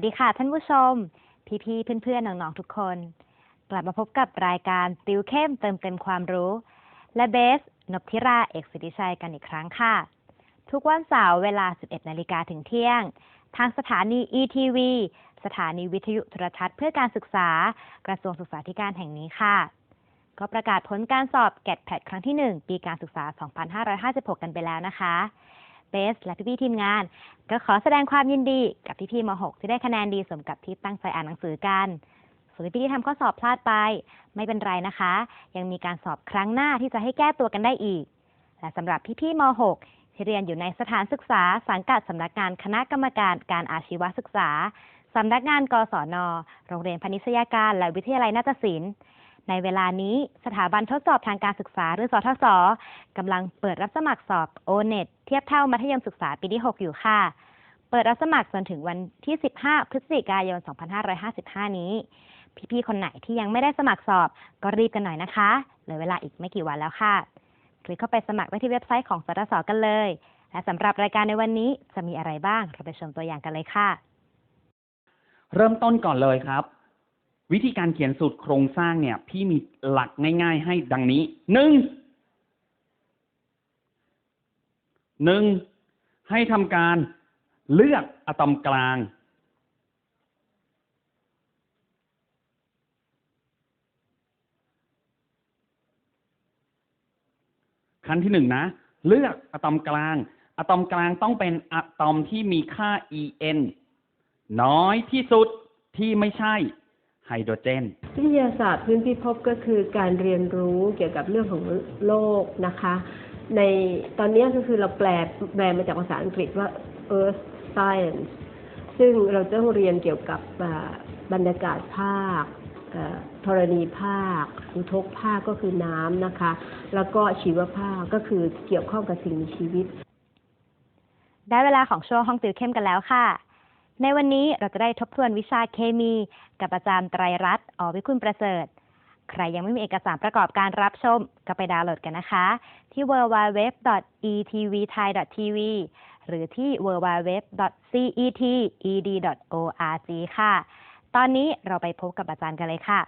สวัสดีค่ะท่านผู้ชม พี่ๆเพื่อนๆน้องๆทุกคน กลับมาพบกับรายการติวเข้มเติมเต็มความรู้ และเบสนพธิราเอกสิทธิชัยกันอีกครั้งค่ะ ทุกวันเสาร์เวลา 11นาฬิกาถึงเที่ยง ทางสถานี ETV สถานีวิทยุโทรทัศน์เพื่อการศึกษากระทรวงศึกษาธิการแห่งนี้ค่ะ ก็ประกาศผลการสอบแกดแพดครั้งที่ 1 ปีการศึกษา 2556 กันไปแล้วนะคะ เบสและพี่ๆทีมงาน ก็ขอแสดงความยินดีกับพี่ๆม .6 ที่ได้คะแนนดีสมกับที่ตั้งใจอ่านหนังสือกันส่วนพี่ๆที่ทำข้อสอบพลาดไป ไม่เป็นไรนะคะ ยังมีการสอบครั้งหน้าที่จะให้แก้ตัวกันได้อีก และสำหรับพี่ๆม .6 ที่เรียนอยู่ในสถานศึกษาสังกัดสำนักงานคณะกรรมการการอาชีวศึกษาสำนักงานกศน โรงเรียนพนิชยาการ และวิทยาลัยนาฏศิลป์ ในเวลานี้สถาบันทดสอบทางการศึกษาหรือสทศกำลังเปิดรับสมัครสอบ O-NET เทียบเท่ามัธยมศึกษาปีที่ 6 อยู่ค่ะ เปิดรับสมัครจนถึงวันที่ 15 พฤศจิกายน 2555 นี้ พี่ๆ คนไหนที่ยังไม่ได้สมัครสอบก็รีบกันหน่อยนะคะเหลือเวลาอีกไม่กี่วันแล้วค่ะ คลิกเข้าไปสมัครได้ที่เว็บไซต์ของสทศกันเลย และสำหรับรายการในวันนี้จะมีอะไรบ้างเราไปชมตัวอย่างกันเลยค่ะ เริ่มต้นก่อนเลยครับ วิธีการเขียนสูตรโครงสร้างเนี่ย พี่มีหลักง่าย ๆ ให้ดังนี้หนึ่งหนึ่งให้ทำการเลือกอะตอมกลาง ขั้นที่หนึ่งนะ เลือกอะตอมกลางอะตอมกลางต้องเป็นอะตอมที่มีค่า En น้อยที่สุดที่ไม่ใช่ ไฮโดรเจนวิทยาศาสตร์พื้นพิภพก็คือการเรียนรู้เกี่ยวกับเรื่องของโลกนะคะ ในตอนนี้ก็คือเราแปลแปลมาจากภาษาอังกฤษว่า Earth Science ซึ่งเราต้องเรียนเกี่ยวกับอ่าบรรยากาศภาคเอ่อธรณีภาค อุทกภาคก็คือน้ำนะคะ แล้วก็ชีวภาคก็คือเกี่ยวข้องกับสิ่งมีชีวิต ได้เวลาของช่วงห้องติวเข้มกันแล้วค่ะ ในวันนี้เราจะได้ทบทวนวิชาเคมี กับอาจารย์ไตรรัตน์อวิคุณประเสริฐ ใครยังไม่มีเอกสารประกอบการรับชม ก็ไปดาวน์โหลดกันนะคะ ที่ www.etvthai.tv หรือที่ www.ceted.org ค่ะ ตอนนี้เราไปพบกับอาจารย์กันเลยค่ะ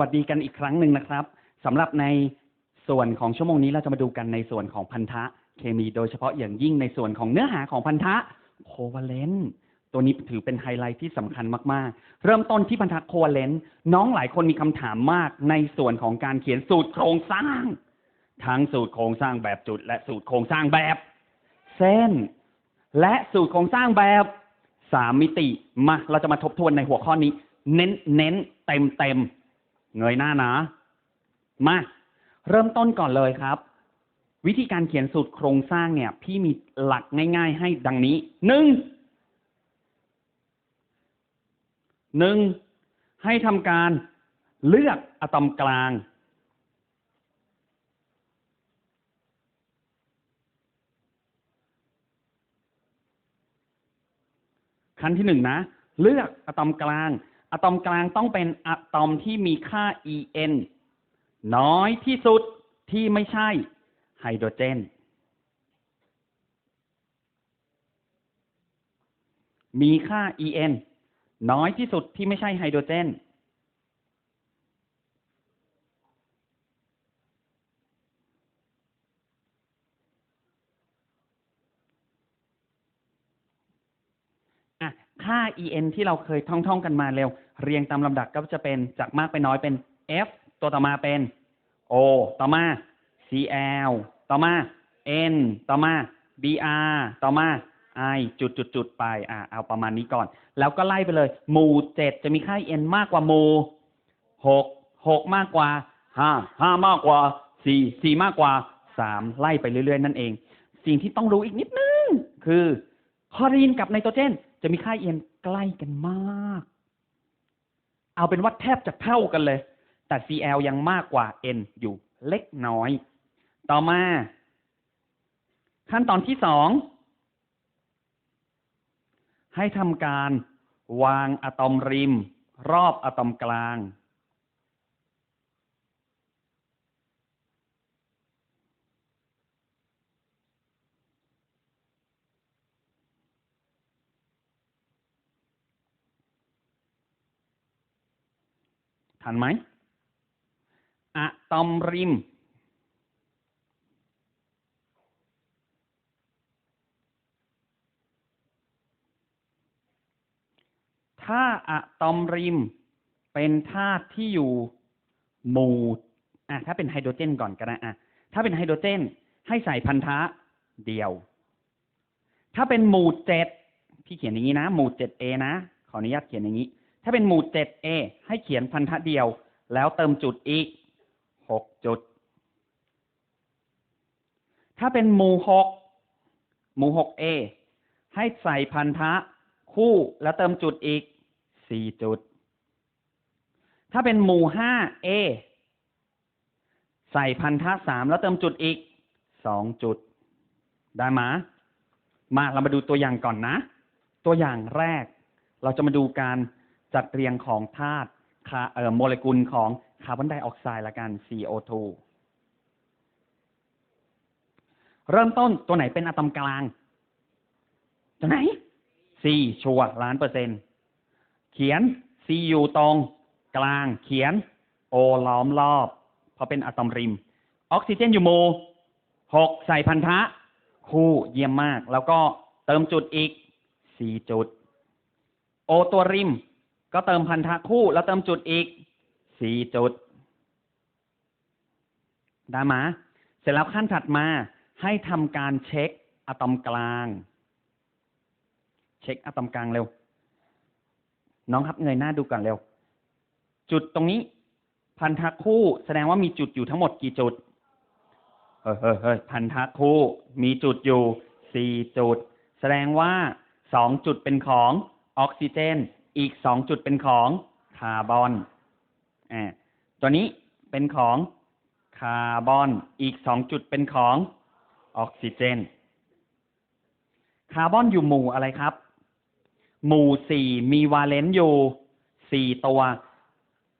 วัสดีกันอีกครั้งหนึ่งนะครับสำหรับในส่วนของชั่วโมงนี้เราจะมาดูกันในส่วนของพันธะเคมีโดยเฉพาะอย่างยิ่งในส่วนของเนื้อหาของพันธะโควาเลนต์ตัวนี้ถือเป็นไฮไลท์ที่สำคัญมาก ๆ เริ่มต้นที่พันธะโควาเลนต์น้องหลายคนมีคำถามมากในส่วนของการเขียนสูตรโครงสร้าง ทั้งสูตรโครงสร้างแบบจุด และสูตรโครงสร้างแบบ เส้น และสูตรโครงสร้างแบบสามมิติมาเราจะมาทบทวนในหัวข้อนี้ เน้นเน้นเต็มเต็ม เงยหน้านะ มาเริ่มต้นก่อนเลยครับ วิธีการเขียนสูตรโครงสร้างเนี่ย พี่มีหลักง่าย ๆ ให้ดังนี้หนึ่งหนึ่งให้ทำการเลือกอะตอมกลาง ขั้นที่หนึ่งนะ เลือกอะตอมกลาง อะตอมกลางต้องเป็นอะตอมที่มีค่า En น้อยที่สุดที่ไม่ใช่ไฮโดรเจน มีค่า En น้อยที่สุดที่ไม่ใช่ไฮโดรเจน อะ ค่า En ที่เราเคยท่องๆกันมาเร็ว เรียงตามลำดับก็จะเป็นจากมากไปน้อยเป็น F ตัวต่อมาเป็น O ต่อมา Cl ต่อมา N ต่อมา Br ต่อมา I จุดจุดจุดไปอะเอาประมาณนี้ก่อน แล้วก็ไล่ไปเลย หมู่เจ็ดจะมีค่า N มากกว่าหมู่หกหกมากกว่าห้าห้ามากกว่าสี่สี่มากกว่าสามไล่ไปเรื่อย ๆ นั่นเอง สิ่งที่ต้องรู้อีกนิดนึง คือคลอรีนกับไนโตรเจน จะมีค่าเอ็นใกล้กันมาก เอาเป็นว่าแทบจะเท่ากันเลย แต่ Cl ยังมากกว่า N อยู่เล็กน้อย ต่อมา ขั้นตอนที่สอง ให้ทำการวางอะตอมริม รอบอะตอมกลาง ทันไหมอะตอมริม ถ้าอะตอมริม เป็นธาตุที่อยู่หมู่อะถ้าเป็นไฮโดรเจนก่อนก็ได้อะถ้าเป็นไฮโดรเจน ให้ใส่พันธะเดียว ถ้าเป็นหมู่เจ็ดพี่เขียนอย่างนี้นะ หมู่เจ็ดเอนะ ขออนุญาตเขียนอย่างนี้ ถ้าเป็นหมู่เจ็ดเอให้เขียนพันธะเดียว แล้วเติมจุดอีกหกจุด ถ้าเป็นหมู่หกหมู่หกเอให้ใส่พันธะคู่แล้วเติมจุดอีกสี่จุด ถ้าเป็นหมู่ห้าเอใส่พันธะสามแล้วเติมจุดอีกสองจุด ได้ไหมมาเรามาดูตัวอย่างก่อนนะ ตัวอย่างแรกเราจะมาดูการ จัดเรียงของธาตุโมเลกุลของคาร์บอนไดออกไซด์ละกัน CO2 เริ่มต้นตัวไหนเป็นอะตอมกลาง ตัวไหน C ชัวร์ล้านเปอร์เซ็นต์เขียน C อยู่ตรงกลางเขียน O ล้อมรอบ เพราะเป็นอะตอมริม ออกซิเจนอยู่โมหกใส่พันธะ คู่เยี่ยมมาก แล้วก็เติมจุดอีกสี่จุดโอตัวริม ก็เติมพันธะคู่ แล้วเติมจุดอีกสี่จุดได้ไหมเสร็จแล้วขั้นถัดมาให้ทำการเช็คอะตอมกลาง เช็คอะตอมกลางเร็ว น้องครับเงยหน้าดูก่อนเร็ว จุดตรงนี้ พันธะคู่แสดงว่ามีจุดอยู่ทั้งหมดกี่จุดเฮ้ยเฮ้ยเฮ้ยพันธะคู่ มีจุดอยู่สี่จุด แสดงว่าสองจุดเป็นของออกซิเจน อีกสองจุดเป็นของคาร์บอนอ่าตัวนี้เป็นของคาร์บอน อีกสองจุดเป็นของออกซิเจน คาร์บอนอยู่หมู่อะไรครับ หมู่สี่มีวาเลนต์อยู่สี่ตัว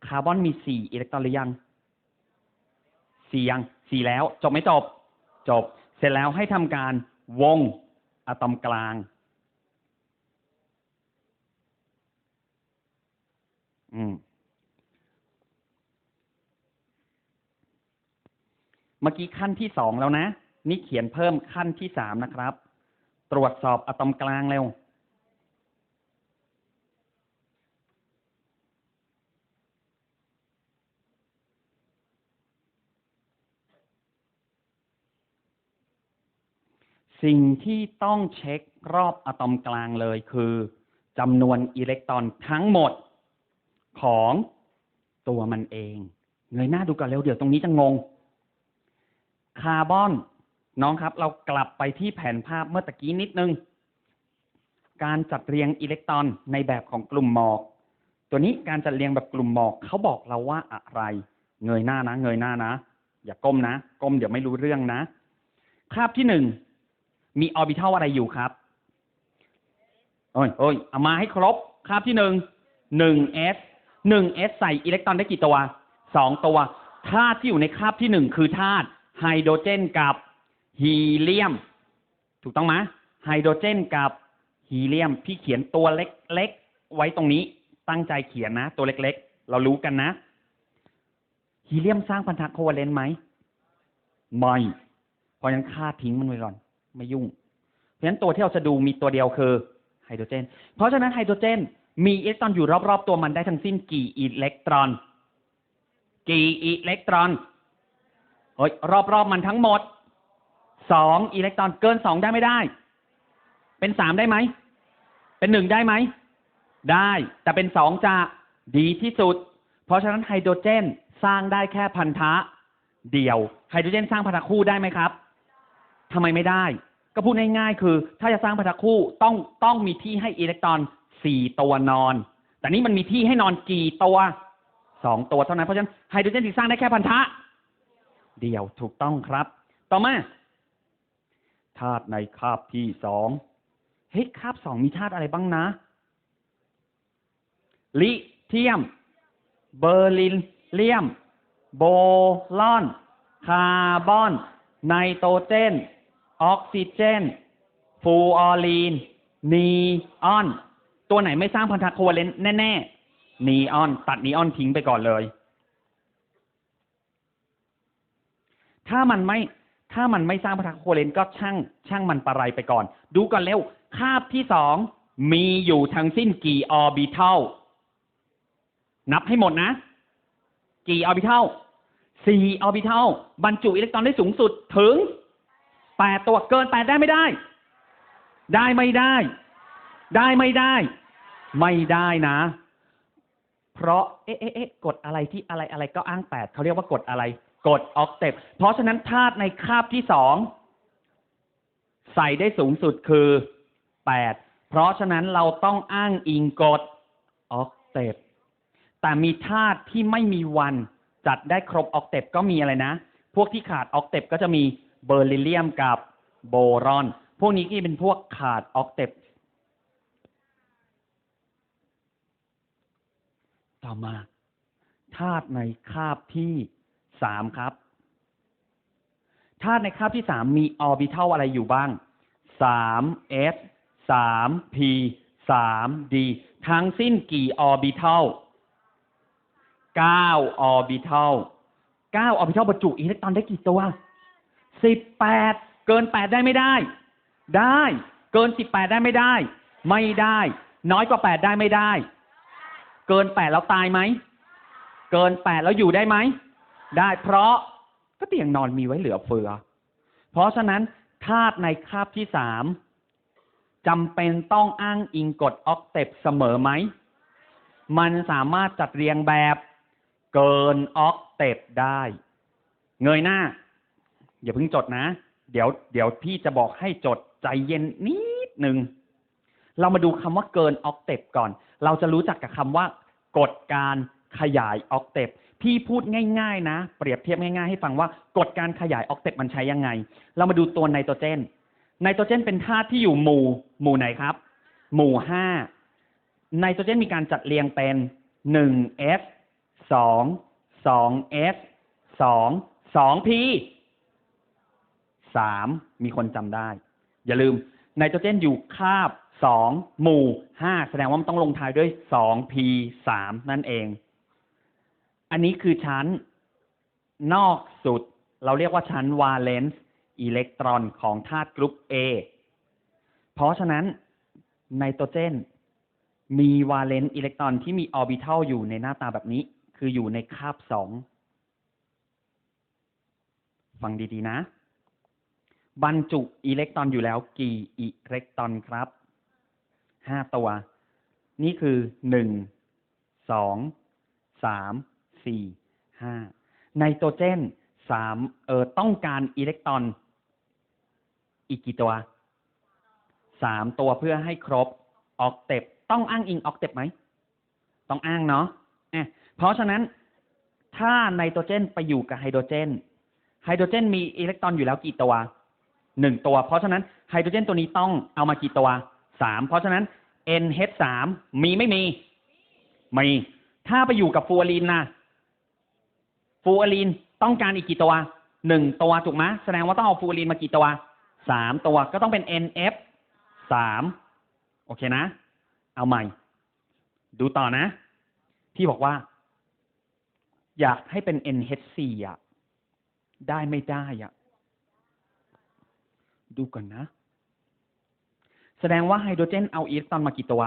คาร์บอนมีสี่อิเล็กตรอนหรือยัง สี่ยัง สี่แล้ว จบไม่จบ จบ เสร็จแล้วให้ทำการวงอะตอมกลาง อืม เมื่อกี้ขั้นที่สองแล้วนะ นี่เขียนเพิ่มขั้นที่สามนะครับ ตรวจสอบอะตอมกลางเร็วสิ่งที่ต้องเช็ครอบอะตอมกลางเลยคือจำนวนอิเล็กตรอนทั้งหมด ของตัวมันเอง เงยหน้าดูกันเร็วเดี๋ยวตรงนี้จะงง คาร์บอน น้องครับ เรากลับไปที่แผนภาพเมื่อตะกี้นิดนึง การจัดเรียงอิเล็กตรอนในแบบของกลุ่มหมอก ตัวนี้การจัดเรียงแบบกลุ่มหมอกเขาบอกเราว่าอะไร เงยหน้านะ เงยหน้านะ อย่าก้มนะ ก้มเดี๋ยวไม่รู้เรื่องนะ คาบที่หนึ่งมีออร์บิทัลอะไรอยู่ครับโอ้ยโอ้ยเอามาให้ครบ คาบที่หนึ่งหนึ่งเอส หนึ่งเอสใส่อิเล็กตรอนได้กี่ตัวสองตัวธาตุที่อยู่ในคาบที่หนึ่งคือธาตุไฮโดรเจนกับฮีเลียม ถูกต้องไหมไฮโดรเจนกับฮีเลียม พี่เขียนตัวเล็กๆ ไว้ตรงนี้ตั้งใจเขียนนะ ตัวเล็กๆ เรารู้กันนะ ฮีเลียมสร้างพันธะโคเวเลนต์ไหมไม่ เพราะฉะนั้นค่าทิ้งมันไว้ก่อน ไม่ยุ่ง เพราะฉะนั้นตัวที่เราจะดูมีตัวเดียวคือไฮโดรเจน เพราะฉะนั้นไฮโดรเจน มีอิเล็กตรอนอยู่รอบๆตัวมันได้ทั้งสิ้นกี่อิเล็กตรอน กี่อิเล็กตรอนเฮ้ยรอบๆมันทั้งหมดสองอิเล็กตรอนเกินสองได้ไม่ได้ เป็นสามได้ไหม เป็นหนึ่งได้ไหม ได้ แต่เป็นสองจะดีที่สุด เพราะฉะนั้นไฮโดรเจนสร้างได้แค่พันธะเดียว ไฮโดรเจนสร้างพันธะคู่ได้ไหมครับทำไมไม่ได้ ก็พูดง่ายๆคือ ถ้าจะสร้างพันธะคู่ต้องต้องมีที่ให้อิเล็กตรอน สี่ตัวนอน แต่นี่มันมีที่ให้นอนกี่ตัวสองตัวเท่านั้น เพราะฉะนั้นไฮโดรเจนที่สร้างได้แค่พันธะ เดียวถูกต้องครับ ต่อมาธาตุในคาบที่สองเฮ้ยคาบสองมีธาตุอะไรบ้างนะ ลิเทียม เบอร์ลินเลียม โบลอน คาร์บอน ไนโตรเจน ออกซิเจน ฟูออรีน นีออน ตัวไหนไม่สร้างพันธะโคเวเลนต์แน่ๆนีออนตัดนีออนทิ้งไปก่อนเลย ถ้ามันไม่ถ้ามันไม่สร้างพันธะโคเวเลนต์ก็ช่างช่างมันปะไรไปก่อน ดูก่อนเร็วคาบที่สองมีอยู่ทั้งสิ้นกี่ออร์บิทัลนับให้หมดนะ กี่ออร์บิทัลสี่ออร์บิทัลบรรจุอิเล็กตรอนได้สูงสุดถึงแปดตัวเกินแปดได้ไม่ได้ ได้ไม่ได้ ได้ไม่ได้ ไม่ได้นะ เพราะเอ๊ะเอ๊ะเอ๊ะกฎอะไรที่อะไรอะไรก็อ้างแปดเขาเรียกว่ากฎอะไร กฎออกเตปเพราะฉะนั้นธาตุในคาบที่สองใส่ได้สูงสุดคือแปดเพราะฉะนั้นเราต้องอ้างอิงกฎออกเตปแต่มีธาตุที่ไม่มีวันจัดได้ครบออกเตปก็มีอะไรนะ พวกที่ขาดออกเตปก็จะมีเบอร์ลิเลียมกับโบรอน พวกนี้ก็เป็นพวกขาดออกเตป ต่อมาธาตุในคาบที่สามครับธาตุในคาบที่สามมีออร์บิทัลอะไรอยู่บ้างสาม s สาม p สาม d ทั้งสิ้นกี่ออร์บิทัลเก้าออร์บิทัลเก้าออร์บิทัลบรรจุอิเล็กตรอนได้กี่ตัวสิบแปดเกินแปดได้ไม่ได้ ได้ เกินสิบแปดได้ไม่ได้ ไม่ได้ น้อยกว่าแปดได้ไม่ได้ เกินแปดแล้วตายไหม เกินแปดแล้วอยู่ได้ไหม ได้เพราะก็เตียงนอนมีไว้เหลือเฟือ เพราะฉะนั้นธาตุในคาบที่สามจำเป็นต้องอ้างอิงกฎออกเตปเสมอไหม มันสามารถจัดเรียงแบบเกินออกเตปได้ เงยหน้า อย่าเพิ่งจดนะ เดี๋ยว เดี๋ยวพี่จะบอกให้จดใจเย็นนิดหนึ่ง เรามาดูคำว่าเกินออกเตปก่อน เราจะรู้จักกับคำว่ากฎการขยายออกเตปพี่พูดง่าย ๆ นะ เปรียบเทียบง่าย ๆ ให้ฟังว่ากฎการขยายออกเตปมันใช้ยังไง เรามาดูตัวไนโตรเจน ไนโตรเจนเป็นธาตุที่อยู่หมู่ หมู่ไหนครับ หมู่ห้าไนโตรเจนมีการจัดเรียงเป็นหนึ่ง s สองสอง s สองสอง p สามมีคนจำได้ อย่าลืมไนโตรเจนอยู่คาบ สองหมู่ห้าแสดงว่ามันต้องลงท้ายด้วยสอง p สามนั่นเอง อันนี้คือชั้นนอกสุด เราเรียกว่าชั้นวาเลนซ์อิเล็กตรอนของธาตุกรุ๊ป A เพราะฉะนั้นไนโตรเจน มีวาเลนซ์อิเล็กตรอนที่มีออร์บิทัลอยู่ในหน้าตาแบบนี้ คืออยู่ในคาบสองฟังดี ๆ นะ บรรจุอิเล็กตรอนอยู่แล้วกี่อิเล็กตรอนครับ ห้าตัว นี่คือหนึ่งสองสามสี่ห้าไนโตรเจนสามเออต้องการอิเล็กตรอน อีกกี่ตัวสามตัวเพื่อให้ครบออกเตปต้องอ้างอิงออกเตปไหม ต้องอ้างเนาะอะเพราะฉะนั้นถ้าไนโตรเจนไปอยู่กับไฮโดรเจน ไฮโดรเจนมีอิเล็กตรอนอยู่แล้วกี่ตัวหนึ่งตัว เพราะฉะนั้นไฮโดรเจนตัวนี้ต้องเอามากี่ตัว สามเพราะฉะนั้น NH สามมีไม่มีมีถ้าไปอยู่กับฟูออรีนนะฟูออรีนต้องการอีกกี่ตัวหนึ่งตัวถูกไหมแสดงว่าต้องเอาฟูออรีนมากี่ตัวสามตัวก็ต้องเป็น NF สามโอเคนะ เอาใหม่ ดูต่อนะที่บอกว่า อยากให้เป็น NH4 อะ ได้ไม่ได้อะ ดูก่อนนะ แสดงว่าไฮโดรเจนเอาอิเล็กตรอนมากี่ตัว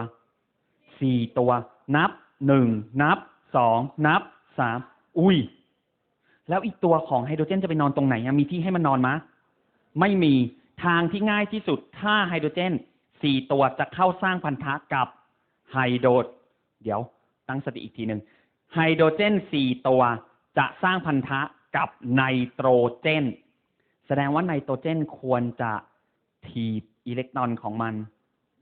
สี่ตัว นับหนึ่งนับสองนับสามอุ้ย แล้วอีกตัวของไฮโดรเจนจะไปนอนตรงไหนอะมีที่ให้มันนอนมะ ไม่มีทางที่ง่ายที่สุด ถ้าไฮโดรเจนสี่ตัวจะเข้าสร้างพันธะกับไฮโดรเดี๋ยว ตั้งสติอีกทีหนึ่งไฮโดรเจนสี่ตัวจะสร้างพันธะกับไนโตรเจน แสดงว่าไนโตรเจนควรจะถี อิเล็กตรอนของมัน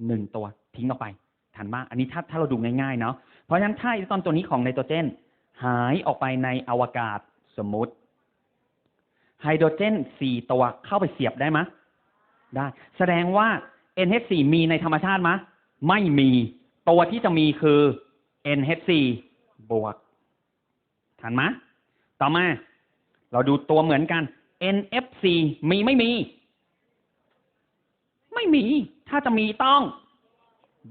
หนึ่งตัวทิ้งออกไปทันมากอันนี้ถ้าถ้าเราดูง่ายๆเนาะเพราะฉะนั้นถ้าอิเล็กตรอนตัวนี้ของไนโตรเจน หายออกไปในอวกาศสมมติไฮโดรเจนสี่ตัวเข้าไปเสียบได้ไหมได้ แสดงว่า NH4 มีในธรรมชาติไหมไม่มีตัวที่จะมีคือ NH4 บวกทันมต่อมา เราดูตัวเหมือนกัน NF4 มีไม่มี ไม่มี ถ้าจะมีต้อง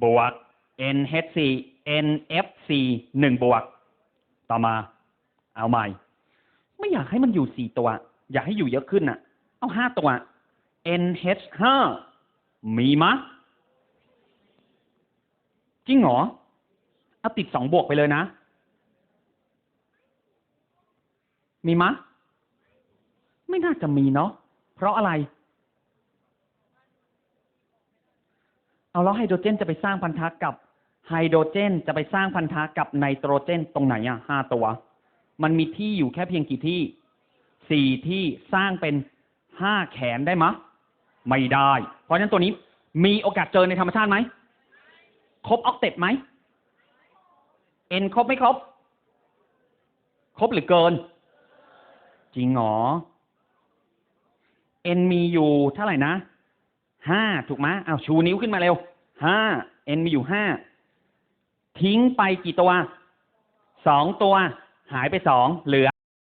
บวก NH4 NF4 หนึ่งบวก ต่อมา เอาใหม่ ไม่อยากให้มันอยู่สี่ตัว อยากให้อยู่เยอะขึ้นน่ะ เอาห้าตัว NH5 มีมะ จริงเหรอ เอาติดสองบวกไปเลยนะ มีมะ ไม่น่าจะมีเนาะ เพราะอะไร เอาแล้วไฮโดรเจนจะไปสร้างพันธะกับไฮโดรเจนจะไปสร้างพันธะกับไนโตรเจนตรงไหนอะห้าตัว มันมีที่อยู่แค่เพียงกี่ที่สี่ที่สร้างเป็นห้าแขนได้มะ ไม่ได้ เพราะฉะนั้นตัวนี้มีโอกาสเจอในธรรมชาติไหม ครบออกเต็ปไหมเอ็นครบไม่ครบ ครบหรือเกิน จริงเหรอเอ็นมีอยู่เท่าไหร่นะ ห้าถูกไหมอ้าวชูนิ้วขึ้นมาเร็วห้าเอ็นมีอยู่ห้าทิ้งไปกี่ตัวสองตัว หายไปสองเหลือ